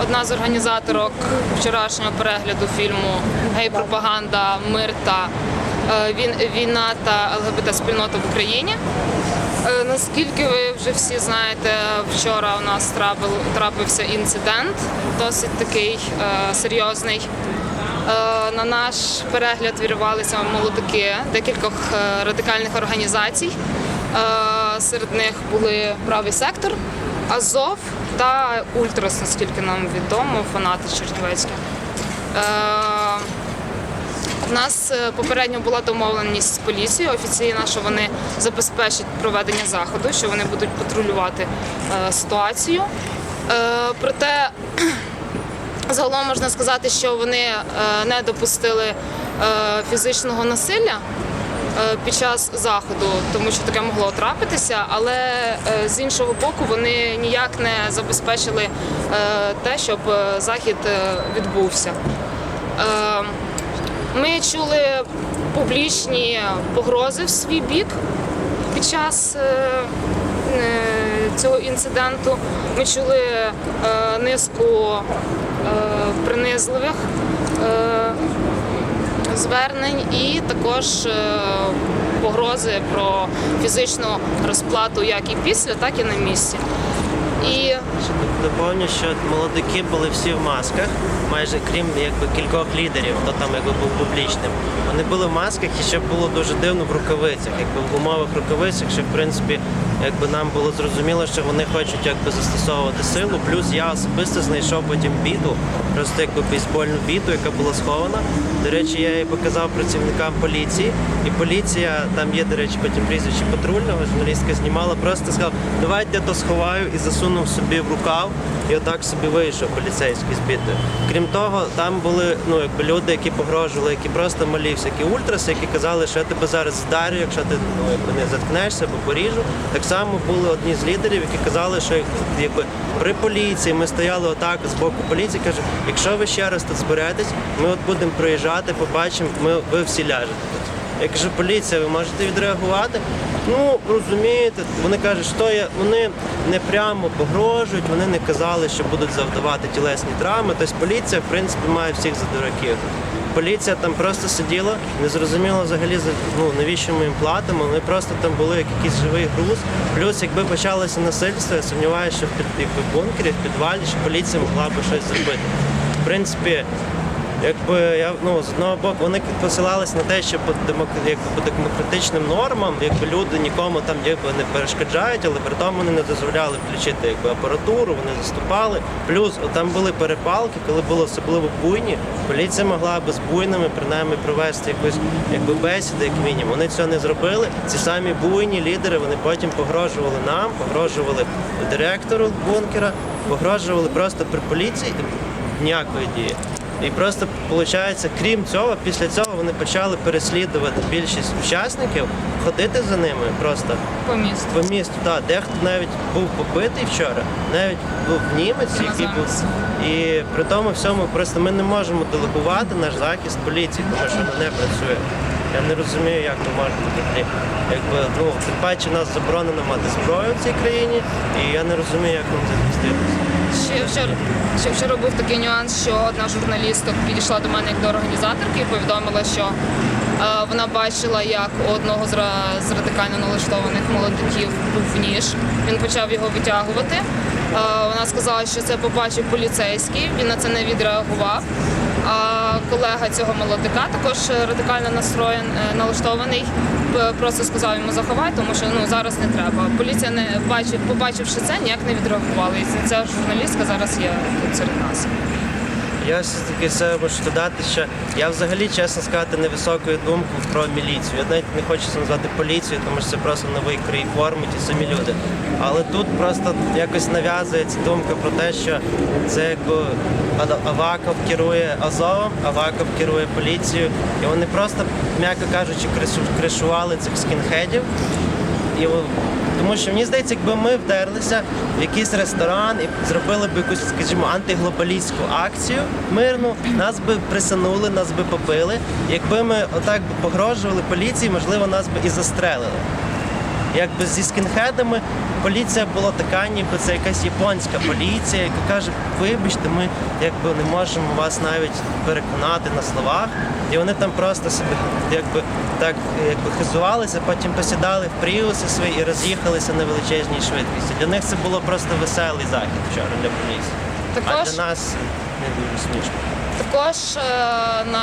одна з організаторок вчорашнього перегляду фільму Гей-пропаганда, мир та е, війна та ЛГБТ-спільнота в Україні. Е, Наскільки ви вже всі знаєте, вчора у нас трапився інцидент, досить такий е, серйозний. На наш перегляд вірвалися молодики декількох радикальних організацій. Серед них були правий сектор, Азов та Ультрас, наскільки нам відомо, фанати Чернівецькі. Е, у нас е, попередньо була домовленість з поліцією офіційна, що вони забезпечать проведення заходу, що вони будуть патрулювати е, ситуацію. Е, проте загалом можна сказати, що вони е, не допустили е, фізичного насилля е, під час заходу, тому що таке могло трапитися, але е, з іншого боку вони ніяк не забезпечили е, те, щоб е, захід е, відбувся. Е, Ми чули публічні погрози в свій бік під час е, е, цього інциденту. Ми чули е, низку е, принизливих е, звернень і також е, погрози про фізичну розплату як і після, так і на місці. І Доповню, що молодики були всі в масках, майже крім якби кількох лідерів, хто там якби був публічним. Вони були в масках і ще було дуже дивно в рукавицях, якби в гумових рукавицях, що в принципі якби нам було зрозуміло, що вони хочуть якби застосовувати силу. Плюс я особисто знайшов потім біту, просто якби бейсбольну біту, яка була схована. До речі, я її показав працівникам поліції, і поліція там є, до речі, потім прізвище патрульного, журналістка знімала, просто сказав, давайте я то сховаю і засунув собі в рукав, і отак собі вийшов поліцейський з бітою. Крім того, там були ну якби люди, які погрожували, які просто малі всякі ультраси, які казали, що я тебе зараз вдарю, якщо ти ну якби не заткнешся або поріжу. Так само були одні з лідерів, які казали, що якби при поліції ми стояли отак з боку поліції. каже, якщо ви ще раз тут зберетесь, ми от будемо проїжджати, побачимо, ми ви всі ляжете. Я кажу, поліція, ви можете відреагувати? Ну, розумієте, вони кажуть, що я, вони не прямо погрожують, вони не казали, що будуть завдавати тілесні травми. Тобто поліція, в принципі, має всіх за дураків. Поліція там просто сиділа, не зрозуміло взагалі за- ну, навіщо ми їм платимо. Вони просто там були як якийсь живий груз. Плюс, якби почалося насильство, я сумніваюся, що в якби, бункері, в підвалі, що поліція могла би щось зробити. В принципі, Якби я ну з одного боку вони посилались на те, що по якби, по демократичним нормам, якби люди нікому там якби не перешкоджають, але при тому вони не дозволяли включити якби апаратуру, вони заступали. Плюс там були перепалки, коли було особливо буйні. Поліція могла би з буйними принаймні провести якусь якби бесіду, як мінімум. Вони цього не зробили. Ці самі буйні лідери вони потім погрожували нам, погрожували директору бункера, погрожували просто при поліції ніякої дії. І просто виходить, крім цього, після цього вони почали переслідувати більшість учасників, ходити за ними просто по місту. по місту. Так, дехто навіть був побитий вчора, навіть був німець, який був. І при тому всьому просто ми не можемо делегувати наш захист поліції, тому що вона не працює. Я не розумію, як ми можемо тоді. Якби ну тим паче нас заборонено мати зброю в цій країні, і я не розумію, як нам захиститися. Ще вчора, ще вчора був такий нюанс, що одна журналістка підійшла до мене як до організаторки і повідомила, що е, вона бачила, як у одного з, з радикально налаштованих молодиків був ніж. Він почав його витягувати. Е, вона сказала, що це побачив поліцейський, він на це не відреагував. А колега цього молодика, також радикально настроєн, е, налаштований, просто сказав йому заховай, тому що ну зараз не треба. Поліція не бачив, побачивши це, ніяк не відреагувала. І ця журналістка зараз є тут серед нас. Я все-таки це можу додати, що я взагалі, чесно сказати, невисокою думку про міліцію. Я навіть не хочу це назвати поліцією, тому що це просто новий крій форми, ті самі люди. Але тут просто якось нав'язується думка про те, що це Аваков керує Азовом, Аваков керує поліцією, і вони просто, м'яко кажучи, криш- кришували цих скінхедів. І тому що мені здається, якби ми вдерлися в якийсь ресторан і зробили б якусь, скажімо, антиглобалістську акцію мирну, нас би присанули, нас би побили. Якби ми отак погрожували поліції, можливо, нас би і застрелили. Якби зі скінхедами поліція була така, ніби це якась японська поліція, яка каже, вибачте, ми якби не можемо вас навіть переконати на словах. І вони там просто собі якби так якби хизувалися, потім посідали в пріуси свої і роз'їхалися на величезній швидкості. Для них це було просто веселий захід вчора для поліції. А для нас не дуже смішно. також е, на